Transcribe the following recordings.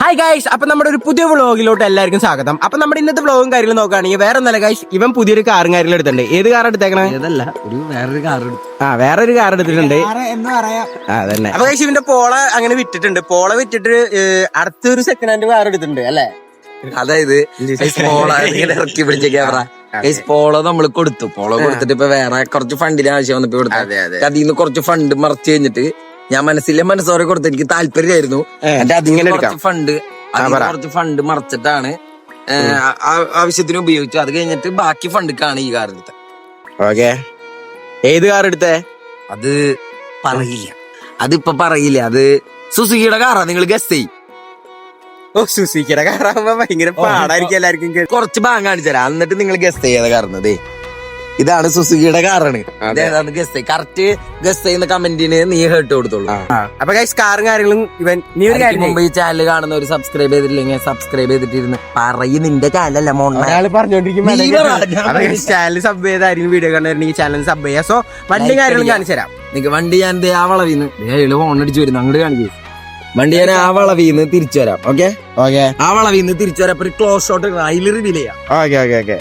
Hi guys അപ്പൊ നമ്മുടെ ഒരു പുതിയ വ്ളോഗിലോട്ട് എല്ലാവർക്കും സ്വാഗതം. അപ്പൊ നമ്മുടെ ഇന്നത്തെ വ്ളോഗും കാര്യങ്ങളും നോക്കുകയാണെങ്കിൽ വേറെ ഒന്നല്ല ഗൈസ് ഇവൻ പുതിയൊരു കാറും കാര്യങ്ങളും എടുത്തിട്ടുണ്ട്. ഏത് കാർ എടുത്തേക്കണേ? ഏതല്ല ഒരു വേറൊരു കാർ എടുത്തു. ആ വേറെ ഒരു കാർ എടുത്തിട്ടുണ്ട് എന്ന് പറയാം. ആ, അതന്നെ. അപ്പൊ ഗൈസ് ഇവന്റെ പോള അങ്ങനെ വിറ്റിട്ടുണ്ട്. പോള വിറ്റിട്ട് അടുത്തൊരു സെക്കൻഡ് ഹാൻഡ് കാർ എടുത്തിട്ടുണ്ട് അല്ലേ? അതായത് ഇറക്കി പിടിച്ച ക്യാമറ ഗൈസ് പോളോ നമ്മൾ കൊടുത്തു. പോളോ കൊടുത്തിട്ട് ഇപ്പൊ വേറെ കുറച്ച് ഫണ്ടിന് ആവശ്യം വന്നപ്പോ കൊടുത്തു അതെ, അതെ. അതിൽ നിന്ന് കുറച്ച് ഫണ്ട് മറച്ചു കഴിഞ്ഞിട്ട് ഞാൻ മനസ്സിലെ മനസ്സോടെ കൊടുത്ത് എനിക്ക് താല്പര്യമായിരുന്നു. എന്റെ. കുറച്ച് ഫണ്ട് കുറച്ച് ഫണ്ട് മറച്ചിട്ടാണ് ആവശ്യത്തിന് ഉപയോഗിച്ചു അത് കഴിഞ്ഞിട്ട് ബാക്കി ഫണ്ടിക്കാണ് ഈ കാർ എടുത്തത് ഓക്കെ. ഏത് കാർ എടുത്തേ? അത് പറയില്ല. അതിപ്പൊ പറയില്ല. അത് സുസുക്കിയുടെ കാറാ നിങ്ങൾ ഗസ് ചെയ്യും. ഓ സുസിക്കയുടെ കാറാകുമ്പോ ഭയങ്കര പാടായിരിക്കും എല്ലാവർക്കും. കുറച്ച് ഭാഗം കാണിച്ചു തരാം എന്നിട്ട് നിങ്ങൾ ഗസ് ചെയ്യാതെ കാരണത് ഇതാണ് സുസുഖിയുടെ കാറാണ്. ഗസ് കറക്റ്റ് ഗസ് ചെയ്യുന്ന കമന്റിന് നീ ഹേർട്ട് കൊടുത്തോളൂ. അപ്പൊ ഗൈസ് കാറും കാര്യങ്ങളും ഇവൻ നീ ഒരു കാര്യം മുമ്പ് ഈ ചാനൽ കാണുന്ന ഒരു സബ്സ്ക്രൈബ് ചെയ്തിട്ടില്ലെങ്കിൽ സബ്സ്ക്രൈബ് ചെയ്തിട്ടിരുന്ന് പറയും നിന്റെ ചാനലല്ല മോണ്ട പറഞ്ഞോണ്ടിരിക്കും ചാനൽ സബ് ചെയ്തായിരിക്കും വീഡിയോ കണ്ടിട്ടുണ്ടെങ്കിൽ ചാനൽ സബ് ചെയ്യാം. സോ വണ്ടി കാര്യങ്ങളും. കാണിച്ചു തരാം. നിനക്ക് വണ്ടി ഞാൻ ദേ ആ വളവിന്ന്. ഏഴ് ഫോൺ അടിച്ചു വരുന്നു. അങ്ങോട്ട് കാണിക്കും. വണ്ടി ഞാൻ ആ വളവിന്ന് തിരിച്ചു വരാം. ഓക്കെ ഓക്കെ ആ വളവിന്ന് തിരിച്ചു വരാം ഒരു ക്ലോസ് ഷോട്ട് അതിൽ റിവീൽ ചെയ്യാം. ഓക്കെ ഓക്കെ ഓക്കെ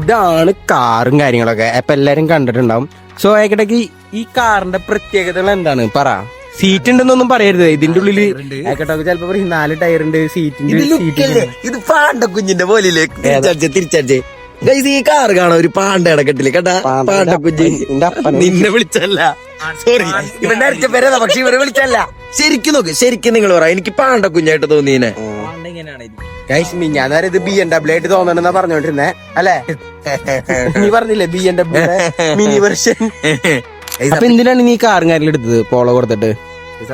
ഇതാണ് കാറും കാര്യങ്ങളൊക്കെ. അപ്പൊ എല്ലാരും കണ്ടിട്ടുണ്ടാവും. സോ ഏക്കടക്ക് ഈ കാറിന്റെ പ്രത്യേകതകൾ എന്താണ്? പറ. സീറ്റ് ഉണ്ടെന്നൊന്നും പറയരുത്. ഇതിന്റെ ഉള്ളിൽ ഏക്കട്ടൊക്കെ ചിലപ്പോ പറയും നാല് ടയർ ഉണ്ട് സീറ്റിന്റെ സീറ്റ് ഇത് പാണ്ട കുഞ്ഞിന്റെ പോലെ തിരിച്ചടിച്ചേ ഗൈസ് ഈ കാർ കാണാം ഒരു പാണ്ട ഇടക്കെട്ടിൽ കേട്ടാ പാണ്ട കുഞ്ഞ്. നിന്നെ വിളിച്ചല്ല. സോറി ഇവന്റെ അരച്ച പേരതാ പക്ഷെ ഇവരെ വിളിച്ചല്ല. ശരിക്കും നോക്ക് ശരിക്കും നിങ്ങൾ പറ. എനിക്ക് പാണ്ട കുഞ്ഞായിട്ട് തോന്നിയനെ. ഗൈസ് ഞാൻ നേരെ ഇത് ബി എൻ ഡബ്ല്യൂ ആയിട്ട് തോന്നണെന്നാ പറഞ്ഞോണ്ടിരുന്നേ അല്ലേ? നീ പറഞ്ഞില്ലേ B M W Mini version അപ്പൊ എന്തിനാണ് നീ കാറും കാര്യങ്ങളും എടുത്തത് പോളോ കൊടുത്തിട്ട്?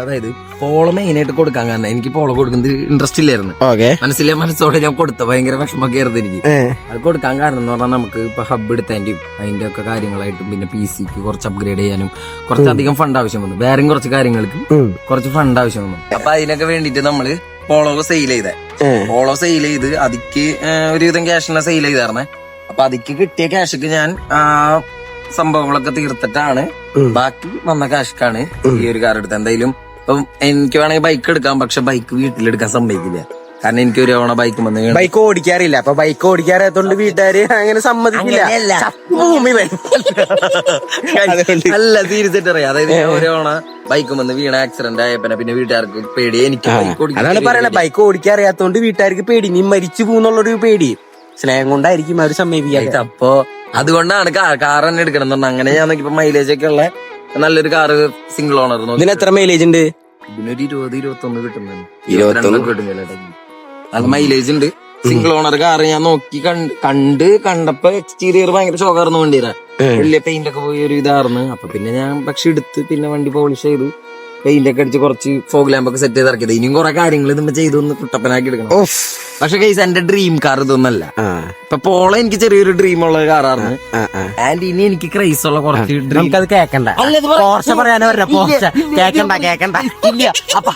അതായത് പോളോ മെയിൻ ആയിട്ട് കൊടുക്കാൻ കാരണം എനിക്ക് പോളോ കൊടുക്കുന്നത് ഇൻട്രസ്റ്റ് ഇല്ലായിരുന്നു. ഓക്കെ മനസ്സിലെ മനസ്സോടെ ഞാൻ കൊടുത്ത ഭയങ്കര വിഷമൊക്കെ ആയിരുന്നു എനിക്ക് അത് കൊടുക്കാൻ കാരണം എന്ന് പറഞ്ഞാൽ നമുക്ക് ഇപ്പൊ ഹബ് എടുത്തതിന്റെയും അതിന്റെ ഒക്കെ കാര്യങ്ങളായിട്ടും പിന്നെ പി സിക്ക് കുറച്ച് അപ്ഗ്രേഡ് ചെയ്യാനും കുറച്ചധികം ഫണ്ട് ആവശ്യം വന്നു. വേറെയും കുറച്ച് കാര്യങ്ങൾക്ക് കുറച്ച് ഫണ്ട് ആവശ്യം വന്നു. അപ്പൊ അതിനൊക്കെ വേണ്ടിട്ട് നമ്മൾ പോളോ സെയിൽ ചെയ്തേ. പോളോ സെയിൽ ചെയ്ത് അതിക്ക് ഒരുവിധം ക്യാഷിനെ സെയിൽ ചെയ്തായിരുന്നേ അപ്പൊ അതിക്ക് കിട്ടിയ ക്യാഷക്ക് ഞാൻ ആ സംഭവങ്ങളൊക്കെ തീർത്തിട്ടാണ് ബാക്കി വന്ന ക്യാഷ്ക്കാണ് ഈ ഒരു കാർ എടുത്തത്. എന്തായാലും ഇപ്പം എനിക്ക് വേണമെങ്കിൽ ബൈക്ക് എടുക്കാം പക്ഷെ ബൈക്ക് വീട്ടിലെടുക്കാൻ സമ്മതിക്കില്ല. കാരണം എനിക്ക് ഒരു തവണ ബൈക്ക് വന്നു ബൈക്ക് ഓടിക്കാറില്ല. അപ്പൊ ബൈക്ക് ഓടിക്കാറായതുകൊണ്ട് വീട്ടുകാര് അങ്ങനെ സമ്മതിക്കില്ല. ഭൂമി അല്ല സീരിയസ് ആയിട്ട് അറിയാം അതായത് ഒരു തവണ ബൈക്ക് വന്ന് വീണ ആക്സിഡന്റ് ആയപ്പനെ പിന്നെ വീട്ടുകാർക്ക് പേടി. എനിക്ക് അതാണ് പറയണേ ബൈക്ക് ഓടിക്കാറിയാത്തോണ്ട് വീട്ടുകാർക്ക് പേടി. നീ മരിച്ചു പോകുന്നുള്ളൊരു പേടി. സ്നേഹം കൊണ്ടായിരിക്കും അവർ സമ്മതിപ്പിക്കാതെ പേടി. അപ്പൊ അതുകൊണ്ടാണ് കാർ തന്നെ എടുക്കണം എന്ന് പറഞ്ഞാൽ അങ്ങനെ ഞാൻ നോക്കിയപ്പോ മൈലേജ് ഒക്കെ ഉള്ള നല്ലൊരു കാറ് സിംഗിൾ ഓണർ ഇതിന് എത്ര മൈലേജ് ഉണ്ട്? ഇതിനൊരു ഇരുപത് ഇരുപത്തി ഒന്ന് കിട്ടുന്നുണ്ട്. ഇരുപത്തൊന്ന്? കിട്ടുന്നില്ല. നല്ല മൈലേജ് ഉണ്ട്. സിംഗിൾ ഓണർ കാർ ഞാൻ നോക്കി കണ്ട് കണ്ട് കണ്ടപ്പോ എക്സ്റ്റീരിയർ ഭയങ്കര ഷോക്കായിരുന്നു വണ്ടിയിലാ വലിയ പെയിന്റ് ഒക്കെ പോയി ഒരു ഇതായിരുന്നു. അപ്പൊ പിന്നെ ഞാൻ പക്ഷെ എടുത്ത് പിന്നെ വണ്ടി പോളിഷ് ചെയ്ത്. പെയിന്റ് ഒക്കെ അടിച്ച് കുറച്ച് ഫോഗ് ലാമ്പ് ഒക്കെ സെറ്റ് ചെയ്ത് ഇറക്കിയത്. ഇനിയും കുറെ കാര്യങ്ങൾ ഇതുമ്പോ ചെയ്തു കുട്ടപ്പനാക്കി എടുക്കണം. പക്ഷെ കേസ് എന്റെ ഡ്രീം കാർ ഇതൊന്നല്ല. ഇപ്പൊ പോളെ എനിക്ക് ചെറിയൊരു ഡ്രീം ഉള്ള കാറാണ് ആൻഡ് ഇനി എനിക്ക് ക്രൈസ് ഉള്ള കുറച്ച് ഡ്രീം നമുക്കത് കേക്കണ്ട. പോർച്ച പറയാനോ കേക്കണ്ട കേക്കണ്ട. ഇല്ല. അപ്പൊ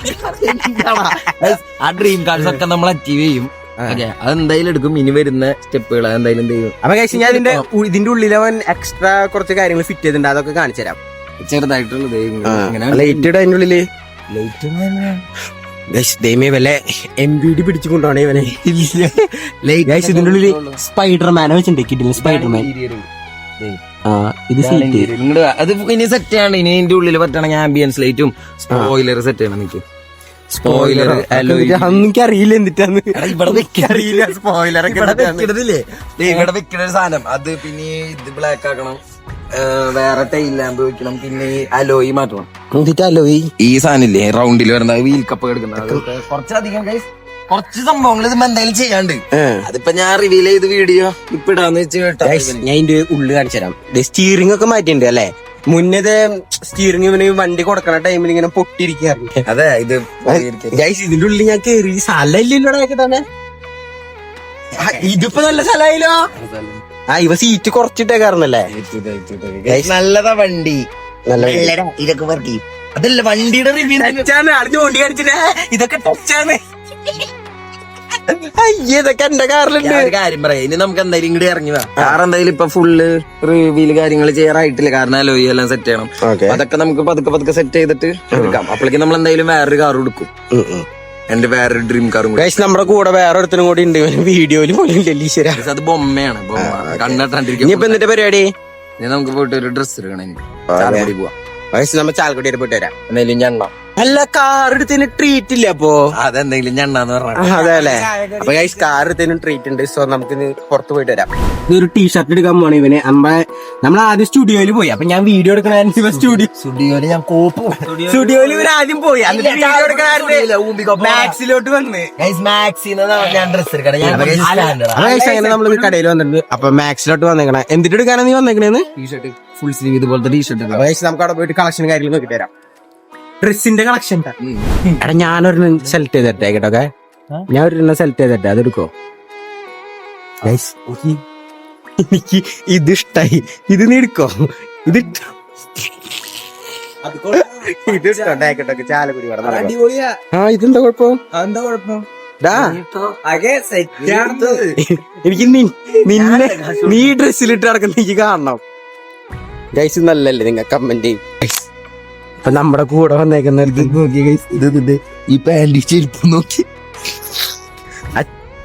ആ ഡ്രീം കാർഡ്സ് ഒക്കെ നമ്മൾ അച്ചീവ് ചെയ്യും. അതെന്തായാലും എടുക്കും. ഇനി വരുന്ന സ്റ്റെപ്പുകൾ അതെന്തായാലും ചെയ്യും? അപ്പൊ ഞാൻ ഇതിന്റെ ഇതിന്റെ ഉള്ളിൽ അവൻ എക്സ്ട്രാ കുറച്ച് കാര്യങ്ങൾ ഫിറ്റ് ചെയ്തിട്ടുണ്ട്. അതൊക്കെ കാണിച്ചു തരാം വല്ല എം ബി ഡി പിടിച്ചു കൊണ്ടുപോണേ ഇവനെ ഇതിന്റെ സ്പൈഡർമാനെ വെച്ചിട്ടുണ്ട് സ്പൈഡർമാൻ ആ ഇത് സീറ്റ് അത് ഇനി സെറ്റ് ആണ് ഇനി ഇതിന്റെ ഉള്ളിൽ പറ്റണെങ്കിൽ ആംബിയൻസ് ലൈറ്റും സ്പോയിലർ സെറ്റ് ചെയ്യണം എനിക്ക്. സ്പോയിലർ എനിക്ക് അറിയില്ല എന്നിട്ടാന്ന് ഇവിടെ അറിയില്ല സ്പോയിലർ ഇവിടെ വെക്കണതില്ലേ ഇവിടെ വെക്കണ സാധനം. അത് പിന്നെ ഇത് ബ്ലാക്ക് ആക്കണം. വേറെ ടൈൽ ലാമ്പ് വെക്കണം പിന്നെ ഈ അലോയി മാറ്റണം. എന്നിട്ട് അലോയി ഈ സാധനം ഇല്ലേ റൗണ്ടിൽ വരുന്ന വീൽ കപ്പ് എടുക്കുന്നത് അതൊക്കെ. കുറച്ചധികം guys, കുറച്ച് സംഭവങ്ങൾ ഇത് എന്തായാലും ചെയ്യാണ്ട്. അതിപ്പോ ഞാൻ റിവീൽ ചെയ്ത് വീഡിയോ ഇപ്പൊ ഇടാന്ന് വെച്ച് കേട്ടോ. ഞാൻ ഇതിന്റെ ഉള്ളിൽ കാണിച്ചു തരാം. സ്റ്റീറിംഗ് ഒക്കെ മാറ്റിയിട്ടുണ്ട് അല്ലേ? മുന്നേ സ്റ്റീറിംഗ് ഇവന് വണ്ടി കൊടുക്കണ ടൈമിൽ ഇങ്ങനെ പൊട്ടിയിരിക്കാറുണ്ട് അതെ ഇത് ഗൈസ് ഇതിന്റെ ഉള്ളിൽ ഞാൻ കേറി സ്ഥലം തന്നെ ആ, ഇതിപ്പോ നല്ല സ്ഥലമായില്ലോ? ആ ഇവ സീറ്റ് കുറച്ചിട്ടേക്കാറുന്നല്ലേ നല്ലതാ വണ്ടി. നല്ല ഇതൊക്കെ അതല്ല വണ്ടിയുടെ റിവ്യൂ ടച്ചാണ് വണ്ടി കാണിച്ചിട്ട് ഇതൊക്കെ ടച്ചാണ് അയ്യേ ഇതൊക്കെ എന്റെ കാറിലുണ്ട്. ഒരു കാര്യം പറയാം. ഇനി നമുക്ക് എന്തായാലും ഇങ്ങോട്ട് ഇറങ്ങി വാ. കാർ എന്തായാലും ഇപ്പൊ ഫുള്ള് റിവ്യൂൽ കാര്യങ്ങൾ ചെയ്യാറായിട്ടില്ല. കാരണം അലോയി എല്ലാം സെറ്റ് ചെയ്യണം. അതൊക്കെ നമുക്ക് പതുക്കെ പതുക്കെ സെറ്റ് ചെയ്തിട്ട് എടുക്കാം. അപ്പോഴേക്കും നമ്മൾ എന്തായാലും വേറൊരു കാർ എടുക്കും. എന്റെ വേറൊരു ഡ്രീം കാറും കൂടി ഗൈസ് നമ്മുടെ കൂടെ വേറെ ഒരുത്തനും കൂടി ഉണ്ട്. വീഡിയോയിൽ വീഡിയോയിൽ പോലും ഇല്ലല്ലോ ഈശ്വര. പക്ഷെ അത് ബൊമ്മയാണ്. ബൊമ്മ. കണ്ണിട്ടാണ്ടിരിക്കും ഇനിയിപ്പോ എന്നിട്ട് പരിപാടി? ഞാൻ നമുക്ക് പോയിട്ട് ഒരു ഡ്രസ് എടുക്കണം എനിക്ക്. ചാലക്കുടി പോവാം. ഗൈസ് നമ്മ ചാലക്കുടി വരെ പോയിട്ട് വരാം. ഞാൻ ഞണ്ണ അല്ല കാർ എടുത്തതിന് ട്രീറ്റ് ഇല്ല അപ്പോ? അതെന്തെങ്കിലും ഞണ്ണാന്ന് പറഞ്ഞു അതെ അല്ലേ? അപ്പൊ ഗൈസ് കാർ എടുത്തതിനും ട്രീറ്റ് ഉണ്ട് സോ നമുക്ക് ഇനി പുറത്ത് പോയിട്ട് വരാം. ഇതൊരു ടീഷർട്ട് എടുക്കാൻ പോണ ഇവന്. നമ്മളെ നമ്മൾ ആദ്യം സ്റ്റുഡിയോയിൽ പോയി. അപ്പൊ ഞാൻ വീഡിയോ എടുക്കണ സ്റ്റുഡിയോ സ്റ്റുഡിയോയിൽ ഞാൻ കോപ്പ് സ്റ്റുഡിയോയിൽ ഇവർ ആദ്യം പോയി. മാക്സിലോട്ട് വന്ന്. ഞാൻ ഡ്രസ് അങ്ങനെ നമ്മൾ കടയിൽ വന്നിട്ടുണ്ട്. അപ്പൊ മാക്സിലോട്ട് വന്നേക്കണേ. എന്തിട്ട് എടുക്കാനാണ് നീ വന്നേക്കണേന്ന്? ടീഷർട്ട് ഫുൾ സ്ലീവ് ഇതുപോലത്തെ ടീഷർട്ട് നമുക്ക് അവിടെ പോയിട്ട് കളക്ഷൻ കാര്യങ്ങൾ നോക്കിട്ട് വരാം. ഡ്രസ്സിന്റെ കളക്ഷൻ എടാ ഞാനൊരു സെലക്ട് ചെയ്തിട്ടേ കേട്ടോ ഞാൻ ഒരു സെലക്ട് ചെയ്തിട്ടെ അതെടുക്കോ. Guys, എനിക്ക് ഇത് ഇഷ്ടായി ഇത് നീ എടുക്കോ? ഇത് ഇഷ്ട- ഇത് ഇഷ്ടം. കേട്ടോ ചാലക്കുടി ഇവിടെ അടിപൊളിയാ. ആ ഇതെന്താ കുഴപ്പം? എന്താ കുഴപ്പം? ഡാ. അതെ സെറ്റ് എനിക്ക് നിന്നെ നീ ഡ്രസ്സിലിട്ട് നടക്കുന്ന എനിക്ക് കാണണം. ഗൈസ് നല്ലല്ലേ നിങ്ങൾ കമന്റ് ചെയ്യും? Guys, ഇപ്പൊ നമ്മുടെ കൂടെ വന്നേക്കുന്ന ഒരു നോക്കി ഇത് ഇത് ഈ പാന്റ് ചെരുപ്പ് നോക്കി. ആ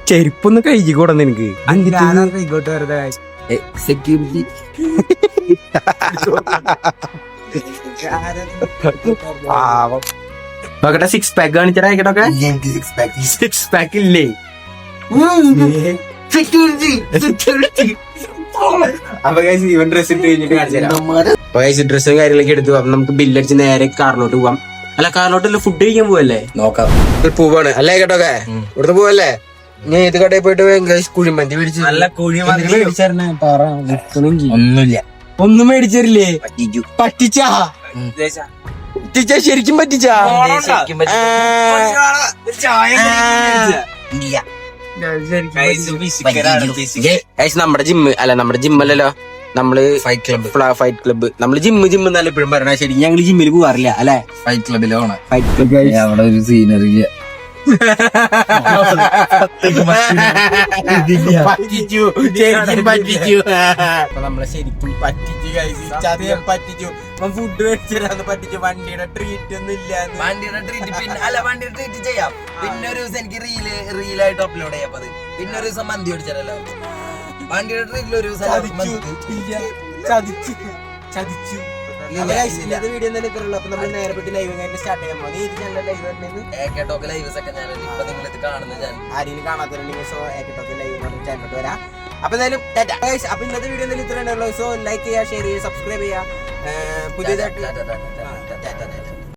ചെരുപ്പൊന്ന് കഴിഞ്ഞു കൂടെ നിനക്ക്. ഇങ്ങോട്ട് വെറുതെ. സെക്യൂരിറ്റി പാവം. നോക്കട്ടെ സിക്സ് പാക്ക് കാണിച്ചാ കേട്ടോക്കെ സിക്സ് പാക്ക് ഇല്ലേ. സെക്യൂരിറ്റി സെക്യൂരിറ്റി അപ്പൊ ഇവൻ ഡ്രസ് ഇട്ട് കഴിഞ്ഞിട്ട് കാണിച്ചുതരാം. അപ്പൊ ഗൈസ് ഡ്രസ്സും കാര്യങ്ങളൊക്കെ എടുത്തു. അപ്പൊ നമുക്ക് ബില്ലടിച്ച് നേരെ കാറിലോട്ട് പോവാം. അല്ല കാറിലോട്ടല്ല ഫുഡ് കഴിക്കാൻ പോവല്ലേ? നോക്കാം. പോവാണ് പൂവാണ്. അല്ലേ കേട്ടോക്കെ? ഇവിടുന്ന് പോവല്ലേ? ഞാൻ ഏത് കടയിൽ പോയിട്ട് കുഴിമന്തി മേടിച്ചു നല്ല കുഴിമന്തി മേടിച്ചായിരുന്നെ? പറ. ഒന്നുമില്ല. ഒന്നും മേടിച്ചറില്ലേ പറ്റിച്ചു. പറ്റിച്ചാ? പറ്റിച്ചാ? ശരിക്കും പറ്റിച്ചാ? നമ്മുടെ ജിമ്മ് അല്ല നമ്മുടെ ജിമ്മല്ലല്ലോ നമ്മൾ ഫൈറ്റ് ക്ലബ് ഫൈറ്റ് ക്ലബ്ബ് നമ്മൾ ജിമ്മ് ജിമ്മ് എന്നല്ല എപ്പോഴും പറയണ ശരി ഞങ്ങൾ ജിമ്മിൽ പോവാറില്ല അല്ലെ? ഫൈറ്റ് ക്ലബിലാണ് ഫൈറ്റ് ക്ലബ് അവിടെ ഒരു സീനറി പറ്റിച്ചു. ശരിക്കും പറ്റിച്ചു. നമ്മളെ ശരിക്കും പറ്റിച്ചു ചതിയം പറ്റിച്ചു. ഫുഡ് മേടിച്ചിരാന്ന് പറ്റിച്ചു. വണ്ടിയുടെ ട്രീറ്റ് ഒന്നും ഇല്ല വണ്ടിയുടെ ട്രീറ്റ് പിന്നെ അല്ല വണ്ടിയുടെ ട്രീറ്റ് ചെയ്യാം. പിന്നെ ഒരു ദിവസം എനിക്ക് റീൽ റീലായിട്ട് അപ്ലോഡ് ചെയ്യാം. അത്. പിന്നെ ഒരു ദിവസം മന്തി മേടിച്ചാലോ വണ്ടിയുടെ ഒരു ചതിച്ചു. ചതിച്ചു. ചതിച്ചു. വീഡിയോ തന്നെ ഇത്രയുള്ളൂ അപ്പൊ നമ്മൾ നേരെ ലൈവ് സ്റ്റാർട്ട് ചെയ്യാൻ പോകുന്നത് ഏത് ചാനൽ ലൈവ് വരുന്നത് ഏക്കട്ടോക്ക് ലൈവ് സെക്കൻഡ് ചാനൽ ഇപ്പൊ നിങ്ങൾ ഇത് കാണുന്ന ചാനൽ ആരെയും കാണാത്തവരുണ്ടെങ്കിൽ സോ ഏക്കട്ടൊക്കെ ലൈവ് ചാനലിലോട്ട് വരാം. അപ്പൊ എന്തായാലും അപ്പൊ ഇന്നത്തെ വീഡിയോ എന്തായാലും ഇത്രയുള്ളൂ സോ ലൈക്ക് ചെയ്യുക ഷെയർ ചെയ്യുക സബ്സ്ക്രൈബ് ചെയ്യുക. പുതിയതായിട്ട്